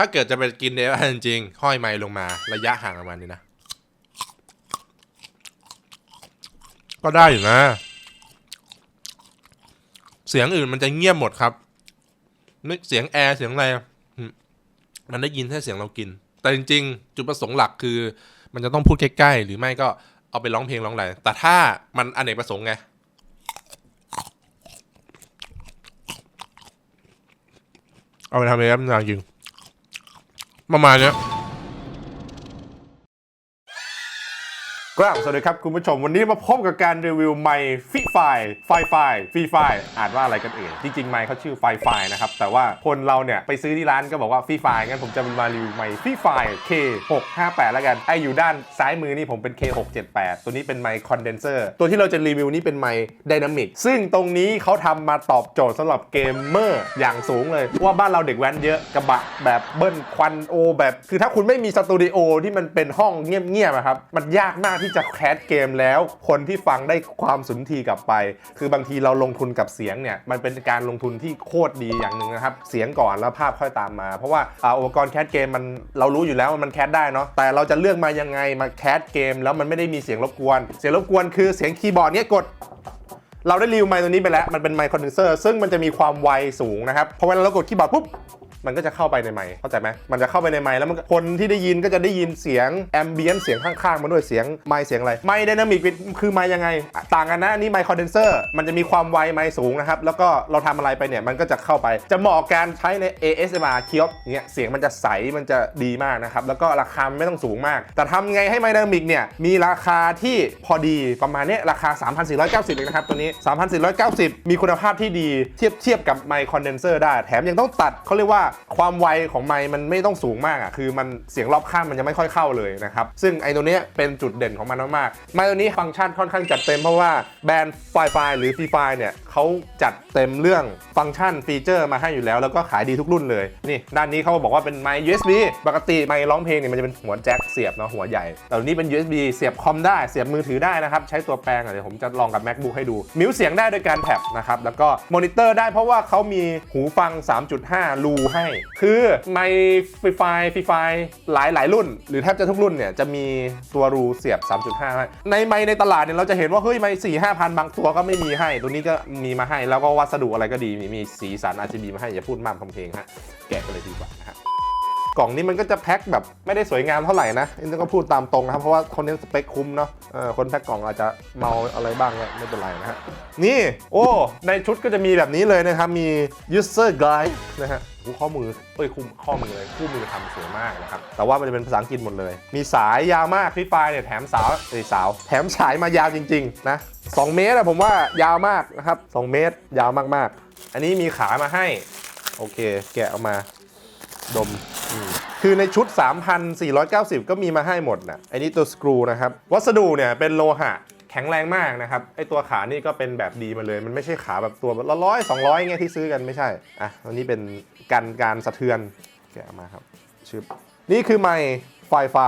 ถ้าเกิดจะไปกินเดฟจริงๆห้อยไม้ลงมา ระยะห่างประมาณนี้นะ ก็ได้อยู่นะ เสียงอื่นมันจะเงียบหมดครับนึกเสียงแอร์เสียงอะไร มันได้ยินแค่เสียงเรากิน แต่จริง ๆ จุดประสงค์หลักคือ มันจะต้องพูดใกล้ๆ หรือไม่ก็เอาไปร้องเพลงร้องอะไร แต่ถ้ามันอเนกประสงค์ไงเอาไปทำเองครับนางจริง ประมาณเนี้ย กราบสวัสดีครับคุณผู้ชม วันนี้มาพบกับการรีวิวไมค์ฟิไฟไฟไฟฟีไฟอ่านว่าอะไรกันเอ่ยจริงๆไมค์เขาชื่อไฟไฟนะครับ แต่ว่าคนเราเนี่ย ไปซื้อที่ร้านก็บอกว่าฟีไฟงั้นผมจะมารีวิวไมค์ฟีไฟ K658 แล้วกัน ไออยู่ด้านซ้ายมือนี่ผมเป็น K678 ตัวนี้เป็นไมค์คอนเดนเซอร์ตัวที่เราจะรีวิวนี่เป็นไมค์ไดนามิกซึ่งตรงนี้เขาทำมาตอบโจทย์สำหรับเกมเมอร์อย่างสูงเลยว่าบ้านเราเด็กแว้นเยอะกระบะแบบเบิ้ลควันโอแบบ คือถ้าคุณไม่มีสตูดิโอที่มันเป็นห้องเงียบๆอะครับมันยากมากที่จะแคสเกมแล้ว คนที่ฟังได้ความสุนทรีกลับไป คือบางทีเราลงทุนกับเสียงเนี่ยมันเป็นการลงทุนที่โคตรดีอย่างหนึ่งนะครับ เสียงก่อนแล้วภาพค่อยตามมา เพราะว่าอ,อุปกรณ์แคสเกมมันเรารู้อยู่แล้วว่ามันแคสได้เนาะแต่เราจะเลือกมายังไงมาแคสเกม แล้วมันไม่ได้มีเสียงรบกวน เสียงรบกวนคือเสียงคีย์บอร์ดเนี่ยกดเราได้รีวิวไมค์ตัวนี้ไปแล้ว มันเป็นไมค์คอนเดนเซอร์ ซึ่งมันจะมีความไวสูงนะครับ พอเวลาเรากดคีย์บอร์ดปุ๊บ มันก็จะเข้าไปในไมค์เข้าใจไหมมันจะเข้าไปในไมค์แล้วมันคนที่ได้ยินก็จะได้ยินเสียงแอมเบียนเสียงข้างๆมาด้วยเสียงไมค์เสียงอะไรไมค์ไดนามิกคือไมค์ยังไง ต่างกันนะอันนี้ไมค์คอนเดนเซอร์มันจะมีความไวไมค์สูงนะครับแล้วก็เราทำอะไรไปเนี่ยมันก็จะเข้าไป จะเหมาะการใช้ใน ASMR เคียบเนี่ยเสียงมันจะใสมันจะดีมากนะครับแล้วก็ราคาไม่ต้องสูงมาก แต่ทำไงให้ไมค์ไดนามิกเนี่ยมีราคาที่พอดีประมาณนี้ราคา 3,490เองนะครับตัวนี้ 3,490 มีคุณภาพที่ดีเทียบเทียบกับไมค์คอนเดนเซอร์ได้แถมยังต้องตัดเขาเรียกว่าความไวของไมค์มันไม่ต้องสูงมากอะคือมันเสียงรอบข้างมันจะไม่ค่อยเข้าเลยนะครับซึ่งไอตัวเนี้ยเป็นจุดเด่นของมันมากๆไมค์ตัวนี้ฟังก์ชันค่อนข้างจัดเต็มเพราะว่าแบรนด์ไฟไฟหรือฟีไฟเนี่ยเขาจัดเต็มเรื่องฟังก์ชันฟีเจอร์มาให้อยู่แล้ว แล้วก็ขายดีทุกรุ่นเลยนี่ด้านนี้เขาบอกว่าเป็นไมค์ USB ปกติไมค์ร้องเพลงเนี่ยมันจะเป็นหัวแจ็คเสียบเนาะหัวใหญ่แต่ตัวนี้เป็น USB เสียบคอมได้เสียบมือถือได้นะครับใช้ตัวแปลงเดี๋ยวผมจะลองกับ MacBook ให้ดู มิวเสียงได้โดยการแท็บนะครับแล้วก็มอนิเตอร์ได้เพราะว่าเขามีหูฟัง 3.5รูให้ คือไม่ฟรีไฟฟรีไฟหลายหลายรุ่น หรือแทบจะทุกรุ่นเนี่ยจะมีตัวรูเสียบ 3.5 ให้ ในไมในตลาดเนี่ยเราจะเห็นว่าเฮ้ยไม่สี่ห้าพันบางตัวก็ไม่มีให้ ตัวนี้ก็มีมาให้แล้วก็วัสดุอะไรก็ดีมีมีสีสัน RGB มาให้อย่าพูดมากคำเพลงฮะแกะกันเลยดีกว่า กล่องนี้มันก็จะแพ็คแบบไม่ได้สวยงามเท่าไหร่นะอันนี่ก็พูดตามตรงนะครับ เพราะว่าคนเน้นสเปคคุ้มเนาะเออคนแพ็คกล่องอาจจะเมาอะไรบ้างเนี่ยไม่เป็นไรนะฮะ นี่ โอ้ ในชุดก็จะมีแบบนี้เลยนะครับ มี user guide นะฮะโอ้ข้อมือเอ้ยคู่ข้อมือเลยคู่มือทำสวยมากนะครับ แต่ว่ามันจะเป็นภาษาอังกฤษหมดเลย มีสายยาวมากพี่ไฟเนี่ยแถมสาวเอ้ยสาว แถมฉายมายาวจริง ๆ นะ2เมตรอะผมว่ายาวมากนะครับ2เมตรยาวมากๆ อันนี้มีขามาให้ โอเค แกะออกมา ดมมคือในชุด 3,490 ก็มีมาให้หมดนะไอ้นี่ตัวสกรูนะครับ วัสดุเนี่ยเป็นโลหะแข็งแรงมากนะครับ ไอ้ตัวขานี่ก็เป็นแบบดีมาเลย มันไม่ใช่ขาแบบตัวละร้อยสองร้อยเงี้ยที่ซื้อกันไม่ใช่ อะอันนี้เป็นกันการสะเทือน แกะมาครับชึบนี่คือไมค์ไฟไฟ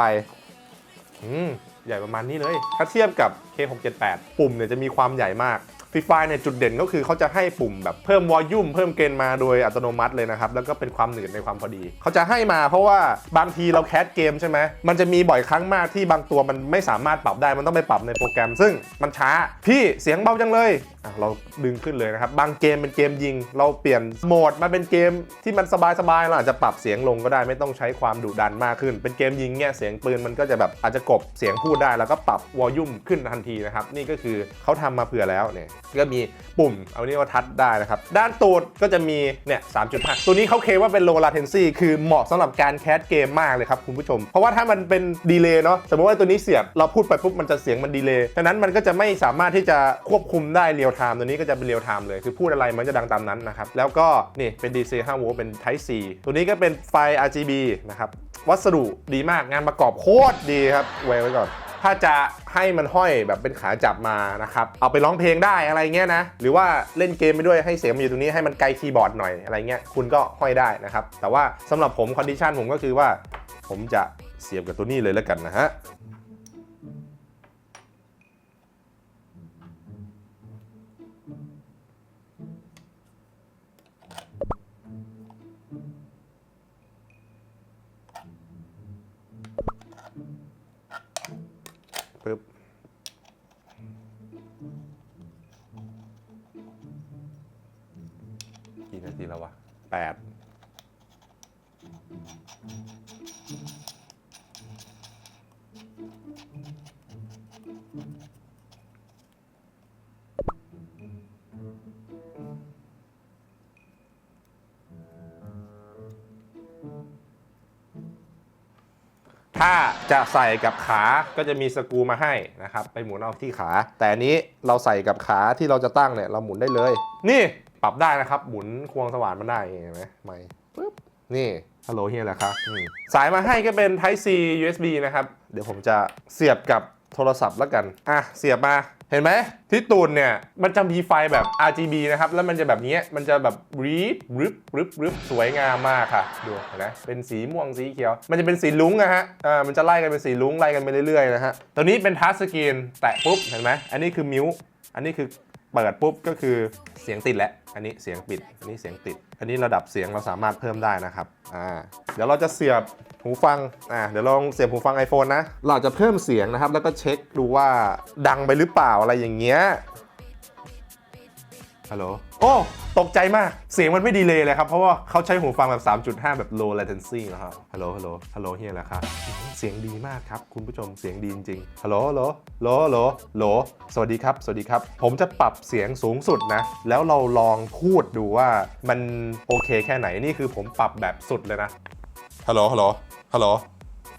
อืมใหญ่ประมาณนี้เลย ถ้าเทียบกับ K678 ปุ่มเนี่ยจะมีความใหญ่มาก ฟรีไฟเนี่ยจุดเด่นก็คือเขาจะให้ปุ่มแบบเพิ่มวอลลุ่มเพิ่มเกณฑ์มาโดยอัตโนมัติเลยนะครับ แล้วก็เป็นความหนืดในความพอดี เขาจะให้มาเพราะว่าบางทีเราแคสเกมใช่ไหมมันจะมีบ่อยครั้งมากที่บางตัวมันไม่สามารถปรับได้มันต้องไปปรับในโปรแกรม ซึ่งมันช้าพี่เสียงเบาจังเลยเราดึงขึ้นเลยนะครับ บางเกมเป็นเกมยิง เราเปลี่ยนโหมดมาเป็นเกมที่มันสบายๆเราอาจจะปรับเสียงลงก็ได้ไม่ต้องใช้ความดุดันมากขึ้น เป็นเกมยิงเนี่ยเสียงปืนมันก็จะแบบอาจจะกบเสียงพูดได้ แล้วก็ปรับวอลลุ่มขึ้นทันทีนะครับนี่ก็คือเขาทำมาเผื่อแล้วเนี่ยก็มีปุ่มเอานี่ว่าทัชได้นะครับ ด้านตูดก็จะมีเนี่ย3.5ตัวนี้เขาเคลมว่าเป็น low latency คือเหมาะสำหรับการแคสเกมมากเลยครับคุณผู้ชม เพราะว่าถ้ามันเป็นดีเลย์เนาะสมมติว่าตัวนี้เสียบ เราพูดไปปุ๊บมันจะเสียงมันดีเลย์ฉะนั้นมันก็จะไม่สามารถที่จะควบคุมได้เรียลไทม์ตัวนี้ก็จะเป็นเรียลไทม์เลย คือพูดอะไรมันจะดังตามนั้นนะครับแล้วก็นี่เป็น DC 5โวลต์เป็น Type C ตัวนี้ก็เป็นไฟ RGB นะครับวัสดุดีมากงานประกอบโคตรดีครับไว้ไว้ก่อน ถ้าจะให้มันห้อยแบบเป็นขาจับมานะครับ เอาไปร้องเพลงได้อะไรเงี้ยนะ หรือว่าเล่นเกมไปด้วยให้เสียงมันอยู่ตรงนี้ให้มันไกลคีย์บอร์ดหน่อยอะไรเงี้ยคุณก็ห้อยได้นะครับ แต่ว่าสำหรับผมคอนดิชันผมก็คือว่า ผมจะเสียบกับตัวนี้เลยแล้วกันนะฮะ กี่นาทีแล้ววะแปดถ้าจะใส่กับขาก็จะมีสกูมาให้นะครับ ไปหมุนเอาที่ขา แต่นี้เราใส่กับขาที่เราจะตั้งเนี่ย เราหมุนได้เลย นี่ ปรับได้นะครับ หมุนควงสว่านมันได้เห็นไหมไม่ปึ๊บนี่ฮัลโหลเฮียแหละครับสายมาให้ก็เป็น Type C USB นะครับ เดี๋ยวผมจะเสียบกับโทรศัพท์แล้วกัน อะ เสียบมา เห็นไหม ที่ตูนเนี่ย มันจะมีไฟแบบ RGB นะครับ แล้วมันจะแบบนี้ มันจะแบบรีบรึบรึบรึบสวยงามมากค่ะ ดูนะ เป็นสีม่วงสีเขียว มันจะเป็นสีลุ้งนะฮะ อ่า มันจะไล่กันเป็นสีลุ้งไล่กันไปเรื่อยๆนะฮะ ตัวนี้เป็นทัชสกรีน แตะปุ๊บ เห็นไหม อันนี้คือมิวอันนี้คือ เปิดปุ๊บก็คือเสียงติดแล้วอันนี้เสียงปิด อันนี้เสียงติด อันนี้ระดับเสียงเราสามารถเพิ่มได้นะครับ อ่า เดี๋ยวเราจะเสียบหูฟัง อ่า เดี๋ยวลองเสียบหูฟัง iPhone นะ เราจะเพิ่มเสียงนะครับ แล้วก็เช็คดูว่าดังไปหรือเปล่าอะไรอย่างเงี้ย ฮัลโหล โอ้ ตกใจมาก เสียงมันไม่ดีเลยเลยครับ เพราะว่าเขาใช้หูฟังแบบ 3.5 แบบ low latency นะครับ ฮัลโหล ฮัลโหล ฮัลโหลเฮียแหละครับ เสียงดีมากครับ คุณผู้ชม เสียงดีจริงฮัลโหลฮัลโหลฮัลโหลฮัลโหล สวัสดีครับ สวัสดีครับ ผมจะปรับเสียงสูงสุดนะ แล้วเราลองพูดดูว่ามันโอเคแค่ไหน นี่คือผมปรับแบบสุดเลยนะ ฮัลโหล ฮัลโหล ฮัลโหล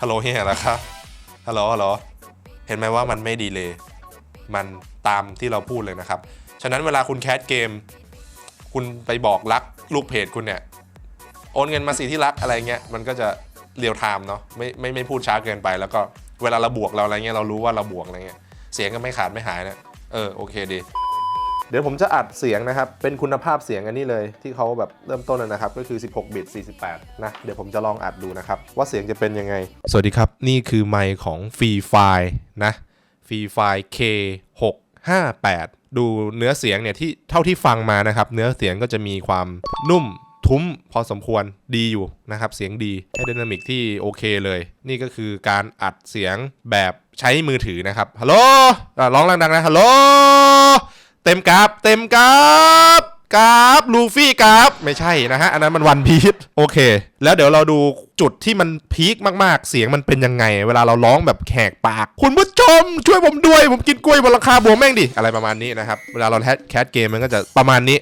ฮัลโหลเฮียแหละครับ ฮัลโหล ฮัลโหล เห็นไหมว่ามันไม่ดีเลย มันตามที่เราพูดเลยนะครับ ฉะนั้นเวลาคุณแคสเกม คุณไปบอกรักลูกเพจคุณเนี่ยโอนเงินมาสิที่รักอะไรเงี้ยมันก็จะเรียวไทม์เนาะไม่ไม่ไม่พูดช้าเกินไป แล้วก็เวลาเราบวกเราอะไรเงี้ยเรารู้ว่าเราบวกอะไรเงี้ยเสียงก็ไม่ขาดไม่หายนะเออโอเคดี เดี๋ยวผมจะอัดเสียงนะครับ เป็นคุณภาพเสียงอันนี้เลยที่เขาแบบเริ่มต้นนะครับ ก็คือ 16 บิต 48 นะ เดี๋ยวผมจะลองอัดดูนะครับ ว่าเสียงจะเป็นยังไง สวัสดีครับ นี่คือไมค์ของฟรีไฟนะฟรีไฟ K 6 5 8 ดูเนื้อเสียงเนี่ยที่เท่าที่ฟังมานะครับ เนื้อเสียงก็จะมีความนุ่มทุ้มพอสมควรดีอยู่นะครับ เสียงดีให้ดินามิกที่โอเคเลย นี่ก็คือการอัดเสียงแบบใช้มือถือนะครับฮัลโหลร้องดังๆนะฮัลโหลเต็มกราฟเต็มกราฟ กราฟลูฟี่กราฟไม่ใช่นะฮะ อันนั้นมันวันพีชโอเค แล้วเดี๋ยวเราดูจุดที่มันพีคมากๆ เสียงมันเป็นยังไง เวลาเราร้องแบบแขกปาก คุณผู้ชมช่วยผมด้วย ผมกินกล้วยบนราคาบัวแม่งดิ อะไรประมาณนี้นะครับ เวลาเราแคสแคสเกมมันก็จะประมาณนี้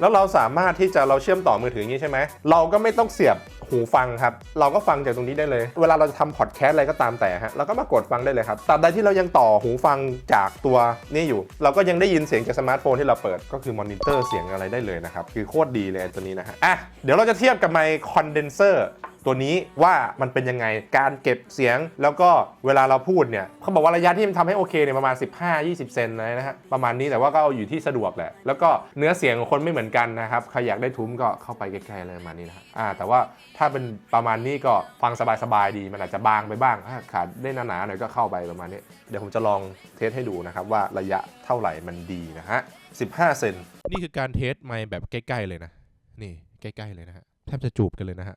แล้วเราสามารถที่จะเราเชื่อมต่อมือถืออย่างนี้ใช่ไหม เราก็ไม่ต้องเสียบ หูฟังครับ เราก็ฟังจากตรงนี้ได้เลย เวลาเราจะทำพอดแคสต์อะไรก็ตามแต่ฮะเราก็มากดฟังได้เลยครับตราบใดที่เรายังต่อหูฟังจากตัวนี่อยู่ เราก็ยังได้ยินเสียงจากสมาร์ทโฟนที่เราเปิดก็คือมอนิเตอร์เสียงอะไรได้เลยนะครับคือโคตรดีเลยตัวนี้นะฮะอะเดี๋ยวเราจะเทียบกับไมค์คอนเดนเซอร์ตัวนี้ว่ามันเป็นยังไงการเก็บเสียงแล้วก็เวลาเราพูดเนี่ยเขาบอกว่าระยะที่มันทำให้โอเคเนี่ยประมาณ 15-20 เซนนะฮะประมาณนี้แต่ว่าก็เอาอยู่ที่สะดวกแหละแล้วก็เนื้อเสียงของคนไม่เหมือนกันนะครับใครอยากได้ทุ้มก็เข้าไปใกล้ๆเลยประมาณนี้นะฮะอ่าแต่ว่าถ้าเป็นประมาณนี้ก็ฟังสบายๆดี มันอาจจะบางไปบ้างถ้าขาดได้หนาๆหน่อยก็เข้าไปประมาณนี้เดี๋ยวผมจะลองเทสให้ดูนะครับว่าระยะเท่าไหร่มันดีนะฮะ15 เซนนี่คือการเทสไม้แบบใกล้ๆเลยนะ นี่ใกล้ๆเลยนะฮะแทบจะจูบกันเลยนะฮะ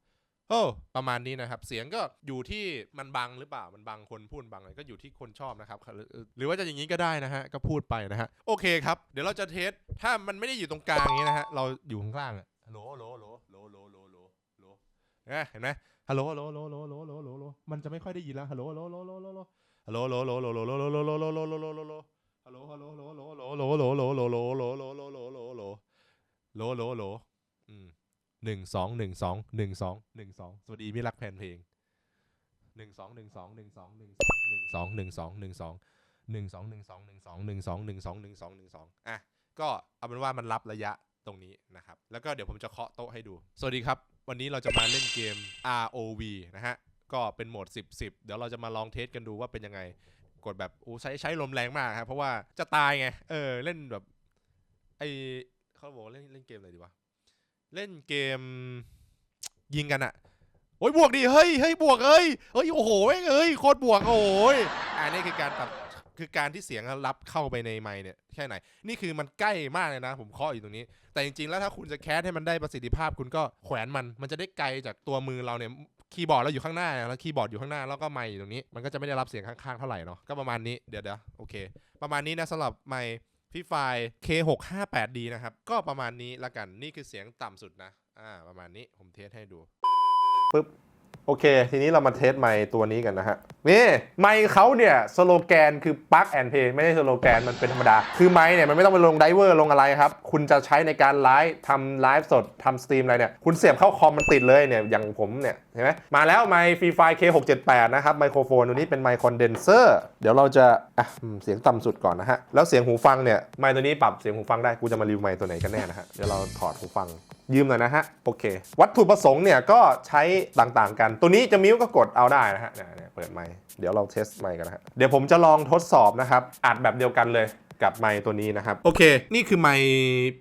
โอ้ประมาณนี้นะครับ เสียงก็อยู่ที่มันบังหรือเปล่ามันบังคนพูดบังอะไรก็อยู่ที่คนชอบนะครับ หรือว่าจะอย่างนี้ก็ได้นะฮะก็พูดไปนะฮะโอเคครับ เดี๋ยวเราจะเทสถ้ามันไม่ได้อยู่ตรงกลางอย่างนี้นะฮะเราอยู่ข้างล่างอะโลโลโลโลโลโลโหลโหลเห็นไหมฮัลโหลฮัลโหลฮัลโหลฮัลโหลฮัลโหลฮัลโหลมันจะไม่ค่อยได้ยินแล้วฮัลโหลฮัโหลฮัโหลฮัลโหลฮัลโหลฮัลโหลฮัลโหลฮัลโหลฮัลโหลฮัลโหลฮัลโหลฮัลโหลลโลฮัลโหลฮัลโหลฮัลโหลฮัลโหลฮัลโหลฮัลโหลฮัลโหลฮัลโหลฮัลโหลฮัลโหลฮัลโหลฮัลโหลฮัลโหลฮัลโหลฮัลโหลฮัลโหลฮัลโหลฮัลโหลฮัลโหลโลโลโลโลโลโลโลโลโล หนึ่งสองหนึ่งสองหนึ่งสองหนึ่งสองสวัสดีมิรักแฟนเพลงหนึ่งสองหนึ่งสองหนึ่งสองหนึ่งสองหนึ่งสองหนึ่งสองหนึ่งสองหนึ่งสองหนึ่งสองหนึ่งสองหนึ่งสองหนึ่งสองหนึ่งสองหนึ่งสองอะก็เอาเป็นว่ามันรับระยะตรงนี้นะครับ แล้วก็เดี๋ยวผมจะเคาะโต๊ะให้ดู สวัสดีครับ วันนี้เราจะมาเล่นเกม ROV นะฮะ ก็เป็นโหมด 10 10 เดี๋ยวเราจะมาลองเทสกันดูว่าเป็นยังไง กดแบบอู้ใช้ใช้ลมแรงมากครับ เพราะว่าจะตายไง เออ เล่นแบบ ไอเขาบอกเล่นเล่นเกมอะไรดีวะ เล่นเกมยิงกันอะโอ้ยบวกดิเฮ้ยเฮ้ยบวกเอ้ยเฮ้ยโอ้โหเอ้ยโคตรบวกโอ้ยอันนี้คือการตัดคือการที่เสียงรับเข้าไปในไมเนี่ยแค่ไหน นี่คือมันใกล้มากเลยนะ ผมเคาะอยู่ตรงนี้ แต่จริงๆ แล้วถ้าคุณจะแคสให้มันได้ประสิทธิภาพคุณก็แขวนมัน มันจะได้ไกลจากตัวมือเราเนี่ยคีย์บอร์ดเราอยู่ข้างหน้าแล้วคีย์บอร์ดอยู่ข้างหน้าแล้วก็ไมค์อยู่ตรงนี้ มันก็จะไม่ได้รับเสียงข้างๆเท่าไหร่เนาะก็ประมาณนี้เดี๋ยวเดี๋ยวโอเค ประมาณนี้นะสำหรับไมค์ พี่ไฟล์ K658D นะครับ ก็ประมาณนี้ละกันนี่คือเสียงต่ำสุดนะ อ่า ประมาณนี้ผมเทสให้ดู โอเค ทีนี้เรามาเทสไมค์ตัวนี้กันนะฮะ นี่ไมค์เขาเนี่ยสโลแกนคือ plug and play ไม่ได้สโลแกนมันเป็นธรรมดา คือไมค์เนี่ยมันไม่ต้องไปลงไดเวอร์ลงอะไรครับ คุณจะใช้ในการไลฟ์ทำไลฟ์สดทำสตรีมอะไรเนี่ย คุณเสียบเข้าคอมมันติดเลยเนี่ย อย่างผมเนี่ยเห็นไหมมาแล้วไมค์ฟรีไฟ K678 นะครับไมโครโฟนตัวนี้เป็นไมค์คอนเดนเซอร์เดี๋ยวเราจะอะเสียงต่ำสุดก่อนนะฮะแล้วเสียงหูฟังเนี่ยไมค์ตัวนี้ปรับเสียงหูฟังได้กูจะมารีวิวไมค์ตัวไหนกันแน่นะฮะเดี๋ยวเราถอดหูฟัง ยืมหน่อยนะฮะ โอเค วัตถุประสงค์เนี่ยก็ใช้ต่างๆกัน ตัวนี้จะมิ้วก็กดเอาได้นะฮะเนี่ยเปิดไมค์เดี๋ยวเราเทสไมค์กันนะฮะเดี๋ยวผมจะลองทดสอบนะครับอัดแบบเดียวกันเลยกับไมค์ตัวนี้นะครับ โอเค นี่คือไมค์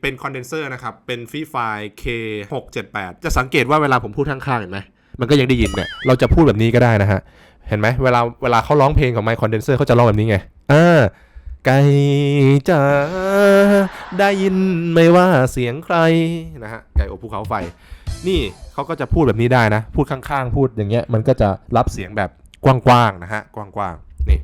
เป็นคอนเดนเซอร์นะครับ เป็นฟรีไฟล์ K678 จะสังเกตว่าเวลาผมพูดข้างๆเห็นไหมมันก็ยังได้ยินเนี่ยเราจะพูดแบบนี้ก็ได้นะฮะ เห็นไหมเวลาเวลาเขาร้องเพลงของไมค์คอนเดนเซอร์เขาจะร้องแบบนี้ไงอ่า ไก่จ๋าได้ยินไหม่ว่าเสียงใครนะฮะไก่อบภูเขาไฟ นี่เขาก็จะพูดแบบนี้ได้นะ พูดข้างๆ พูดอย่างเงี้ย มันก็จะรับเสียงแบบกว้างๆนะฮะกว้างๆนี่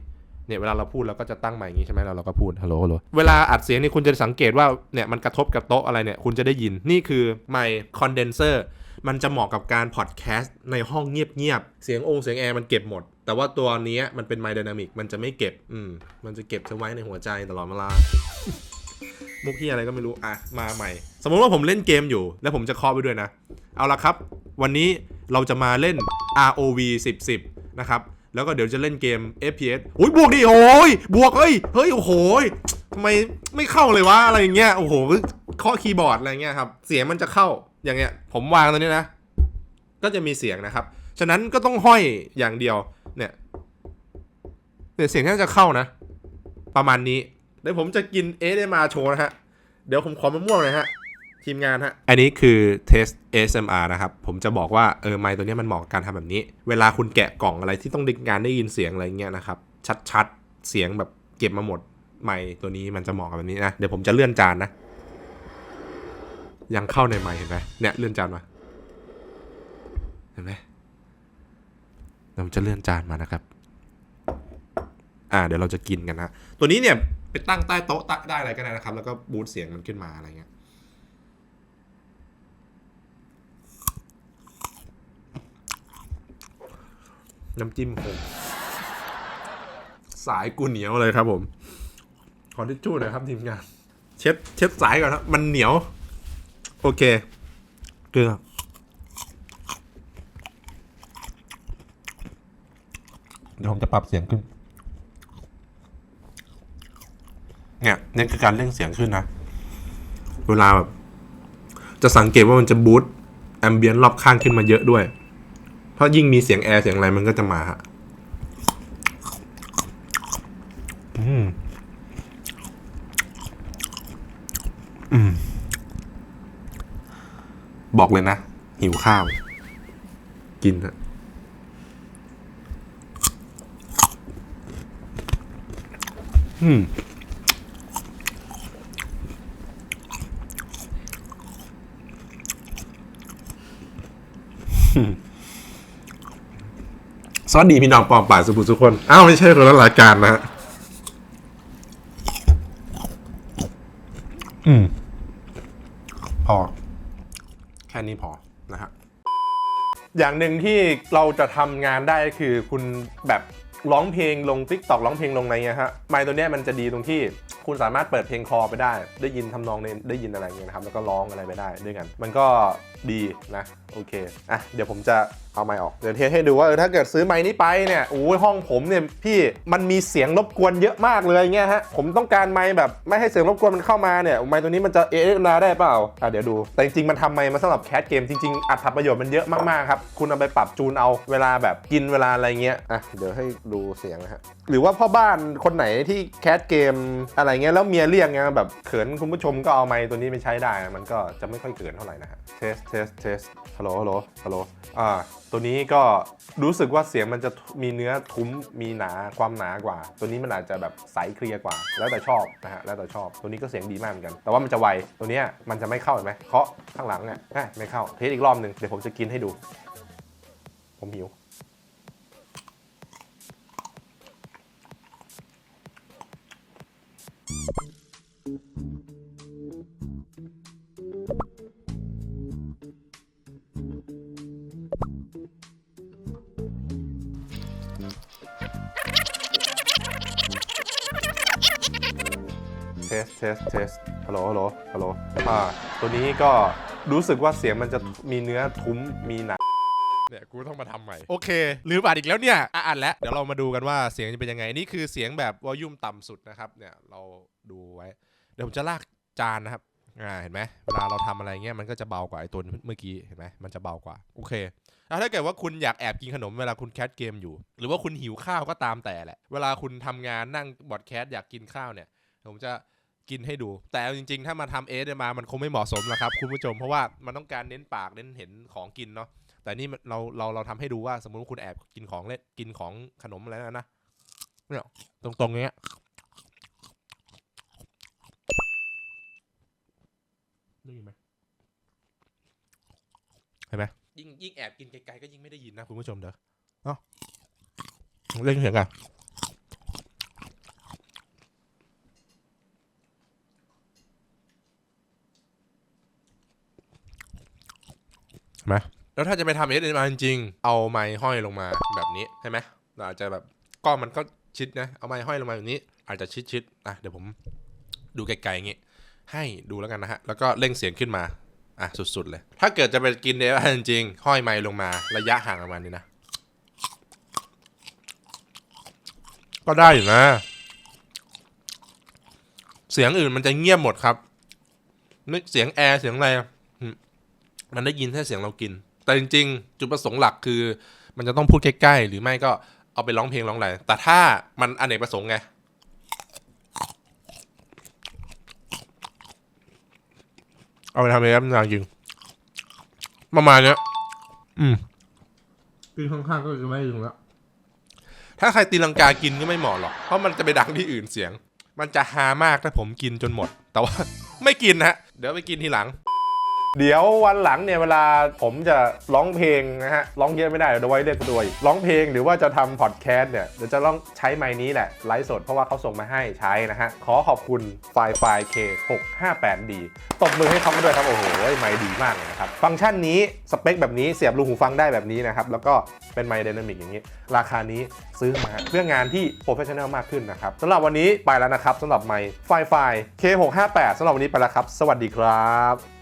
เนี่ยเวลาเราพูดเราก็จะตั้งใหม่อย่างงี้ใช่ไหมเราเราก็พูดฮัลโหลฮัลโหลเวลาอัดเสียงนี่คุณจะสังเกตว่าเนี่ยมันกระทบกับโต๊ะอะไรเนี่ยคุณจะได้ยินนี่คือไมค์คอนเดนเซอร์ มันจะเหมาะกับการพอดแคสต์ในห้องเงียบๆ เสียงองค์เสียงแอร์มันเก็บหมด แต่ว่าตัวนี้มันเป็นไมค์ไดนามิกมันจะไม่เก็บ อืม มันจะเก็บเอไว้ในหัวใจตลอดเวลามุกที่อะไรก็ไม่รู้ อะ มาใหม่ สมมติว่าผมเล่นเกมอยู่ แล้วผมจะเคอไปด้วยนะ เอาละครับ วันนี้เราจะมาเล่น ROV 10 10 นะครับ แล้วก็เดี๋ยวจะเล่นเกม FPS โอ้ยบวกดิ โอ้ย บวกเฮ้ย เฮ้ย โอ้โหยทำไมไม่เข้าเลยวะ อะไรอย่างเงี้ย โอ้โหเคาะคีย์บอร์ดอะไรเงี้ยครับ เสียงมันจะเข้า อย่างเงี้ยผมวางตรงนี้นะ ก็จะมีเสียงนะครับ ฉะนั้นก็ต้องห้อยอย่างเดียวเนี่ยเนี่ยเสียงน่าจะเข้านะ ประมาณนี้เดี๋ยวผมจะกินเอสได้มาโชว์นะฮะ เดี๋ยวผมขอมะม่วงหน่อยฮะทีมงานฮะ อันนี้คือเทส ASMR นะครับ ผมจะบอกว่าเออไมค์ตัวนี้มันเหมาะกับการทำแบบนี้ เวลาคุณแกะกล่องอะไรที่ต้องดึงงานได้ยินเสียงอะไรเงี้ยนะครับ ชัดๆ เสียงแบบเก็บมาหมดไมค์ตัวนี้มันจะเหมาะกับแบบนี้นะ เดี๋ยวผมจะเลื่อนจานนะ ยังเข้าในไมค์เห็นไหมเนี่ยเลื่อนจานมาเห็นไหมเดี๋ยวผมจะเลื่อนจานมานะครับ อ่าเดี๋ยวเราจะกินกันนะตัวนี้เนี่ยไปตั้งใต้โต๊ะตะได้อะไรก็ได้นะครับ แล้วก็บูตเสียงมันขึ้นมาอะไรเงี้ยน้ำจิ้มผมสายกูเหนียวเลยครับผม ขอทิชชู่หน่อยครับทีมงาน เช็ดเช็ดสายก่อนครับ มันเหนียว โอเคเกลือเดี๋ยวผมจะปรับเสียงขึ้น เนี่ยนี่คือการเร่งเสียงขึ้นนะ เวลาแบบ จะสังเกตว่ามันจะบูตแอมเบียนรอบข้างขึ้นมาเยอะด้วย เพราะยิ่งมีเสียงแอร์เสียงอะไรมันก็จะมาฮะ อืม อืม บอกเลยนะ หิวข้าว กินฮะอืมสวัสดีพี่น้องปองป่าสุภุทุกคน อ้าว ไม่ใช่คนละรายการนะฮะ อืม พอ แค่นี้พอนะฮะ อย่างหนึ่งที่เราจะทำงานได้คือคุณแบบร้องเพลงลงติ๊กตอกร้องเพลงลงอะไรเงี้ยฮะไมค์ตัวเนี้ยมันจะดีตรงที่คุณสามารถเปิดเพลงคอไปได้ ได้ยินทำนองได้ยินอะไรเงี้ยนะครับแล้วก็ร้องอะไรไปได้ด้วยกัน มันก็ดีนะโอเคอะเดี๋ยวผมจะ เอาไมค์ออก เดี๋ยวเทสให้ดูว่าเออถ้าเกิดซื้อไมค์นี้ไปเนี่ยโอ้ยห้องผมเนี่ยพี่มันมีเสียงรบกวนเยอะมากเลยเงี้ยฮะผมต้องการไมค์แบบไม่ให้เสียงรบกวนมันเข้ามาเนี่ยไมค์ตัวนี้มันจะเอเอนาได้เปล่าอะเดี๋ยวดู แต่จริงๆมันทำไมค์มาสำหรับแคสเกมจริงๆอัตประโยชน์มันเยอะมากๆครับคุณเอาไปปรับจูนเอาเวลาแบบกินเวลาอะไรเงี้ยอะเดี๋ยวให้ดูเสียงนะฮะหรือว่าพ่อบ้านคนไหนที่แคสเกมอะไรเงี้ยแล้วเมียเรียกเงี้ยแบบเขินคุณผู้ชมก็เอาไมค์ตัวนี้ไปใช้ได้ มันก็จะไม่ค่อยเขินเท่าไหร่นะฮะเทสเทสเทสฮัลโหลฮัลโหลฮัลโหลอ่าตัวนี้ก็รู้สึกว่าเสียงมันจะมีเนื้อทุ้มมีหนาความหนากว่า ตัวนี้มันอาจจะแบบใสเคลียร์กว่า แล้วแต่ชอบนะฮะแล้วแต่ชอบตัวนี้ก็เสียงดีมากเหมือนกัน แต่ว่ามันจะไวตัวเนี้ยมันจะไม่เข้าเห็นไหมเคาะข้างหลังเนี่ยไม่เข้าเทสอีกรอบหนึ่งเดี๋ยวผมจะกินให้ดู ผมหิว เทสเทสเทสฮัลโหลฮัลโหลฮัลโหลอ่าตัวนี้ก็รู้สึกว่าเสียงมันจะมีเนื้อทุ้มมีหนาเนี่ยกูต้องมาทำใหม่ โอเคลืมอัดอีกแล้วเนี่ยอะอัดแล้ว เดี๋ยวเรามาดูกันว่าเสียงจะเป็นยังไง นี่คือเสียงแบบวอลลุ่มต่ำสุดนะครับ เนี่ยเราดูไว้ เดี๋ยวผมจะลากจานนะครับ อ่าเห็นไหมเวลาเราทำอะไรเงี้ยมันก็จะเบากว่าไอ้ตัวเมื่อกี้เห็นไหมมันจะเบากว่า โอเคแล้วถ้าเกิดว่าคุณอยากแอบกินขนมเวลาคุณแคสเกมอยู่ หรือว่าคุณหิวข้าวก็ตามแต่แหละ เวลาคุณทำงานนั่งบอดแคสอยากกินข้าวเนี่ย ผมจะ กินให้ดู แต่เอาจริงๆ ถ้ามาทำเอสมามันคงไม่เหมาะสมหรอกครับ คุณผู้ชมเพราะว่ามันต้องการเน้นปากเน้นเห็นของกินเนาะแต่นี่มันเราเราเราทำให้ดูว่าสมมติว่าคุณแอบกินของเล่นกินของขนมอะไรนะนะเนี่ยตรงๆเงี้ยได้ยินไหมเห็นไหมยิ่งยิ่งแอบกินไกลๆก็ยิ่งไม่ได้ยินนะคุณผู้ชมเด้อเนาะเล่นเสียงกันเห็น ไหมแล้วถ้าจะไปทำเอสมาจริงๆเอาไม้ห้อยลงมาแบบนี้ใช่ไหมเราอาจจะแบบก้อนมันก็ชิดนะเอาไม้ห้อยลงมาแบบนี้ อาจจะชิดๆอะเดี๋ยวผมดูไกลๆอย่างงี้ให้ดูแล้วกันนะฮะแล้วก็เร่งเสียงขึ้นมาอะสุดๆเลย ถ้าเกิดจะไปกินเอสจริงๆห้อยไม้ลงมาระยะห่างประมาณนี้นะก็ได้อยู่นะ เสียงอื่นมันจะเงียบหมดครับนึกเสียงแอร์เสียงอะไร มมันได้ยินแค่เสียงเรากิน แต่จริง ๆ จุดประสงค์หลักคือ มันจะต้องพูดใกล้ๆ หรือไม่ก็เอาไปร้องเพลงร้องอะไร แต่ถ้ามันอเนกประสงค์ไง เอาไปทำเองครับนางจริงประมาณเนี้ยอืมกินข้างๆก็จะไม่ถึงแล้ว ถ้าใครตีลังกากินก็ไม่เหมาะหรอก เพราะมันจะไปดังที่อื่นเสียง มันจะฮามากถ้าผมกินจนหมด แต่ว่า ไม่กินนะฮะเดี๋ยวไปกินทีหลัง เดี๋ยววันหลังเนี่ยเวลาผมจะร้องเพลงนะฮะร้องเยอะไม่ได้เดี๋ยวไว้เรียกตัวอีกร้องเพลงหรือว่าจะทำพอดแคสต์เนี่ยเดี๋ยวจะต้องใช้ไมค์นี้แหละไลฟ์สดเพราะว่าเขาส่งมาให้ใช้นะฮะขอขอบคุณไฟไฟ K658D ตบมือให้เขาด้วยครับโอ้โหไมค์ดีมากเลยนะครับฟังก์ชันนี้สเปคแบบนี้เสียบรูหูฟังได้แบบนี้นะครับแล้วก็เป็นไมค์ไดนามิกอย่างนี้ ราคานี้ซื้อมาเพื่องานที่โปรเฟชชั่นแนลมากขึ้นนะครับสำหรับวันนี้ไปแล้วนะครับสำหรับไมค์ไฟไฟ K658 สำหรับวันนี้ไปแล้วครับ สวัสดีครับ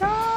ส